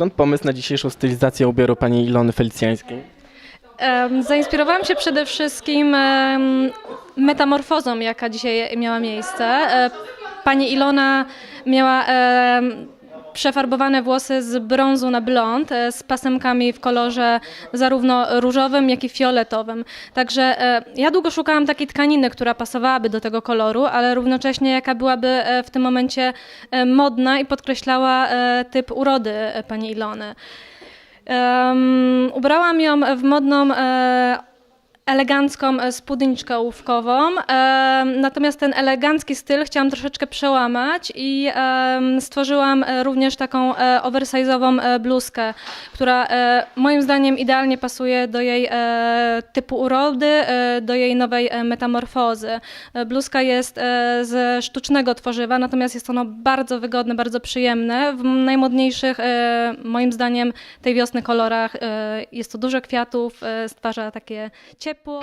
skąd pomysł na dzisiejszą stylizację ubioru pani Ilony Felicjańskiej? Zainspirowałam się przede wszystkim metamorfozą, jaka dzisiaj miała miejsce. E, Pani Ilona miała przefarbowane włosy z brązu na blond, e, z pasemkami w kolorze zarówno różowym, jak i fioletowym. Także e, ja długo szukałam takiej tkaniny, która pasowałaby do tego koloru, ale równocześnie jaka byłaby e, w tym momencie modna i podkreślała typ urody pani Ilony. Um, ubrałam ją w modną, e, elegancką e, spódniczkę ołówkową, em, natomiast ten elegancki styl chciałam troszeczkę przełamać i stworzyłam e, również taką e, oversize'ową e, bluzkę, która e, moim zdaniem idealnie pasuje do jej e, typu urody, e, do jej nowej e, metamorfozy. E, Bluzka jest e, ze sztucznego tworzywa, natomiast jest ono bardzo wygodne, bardzo przyjemne. W najmodniejszych, e, moim zdaniem, tej wiosny kolorach e, jest tu dużo kwiatów, e, stwarza takie pô.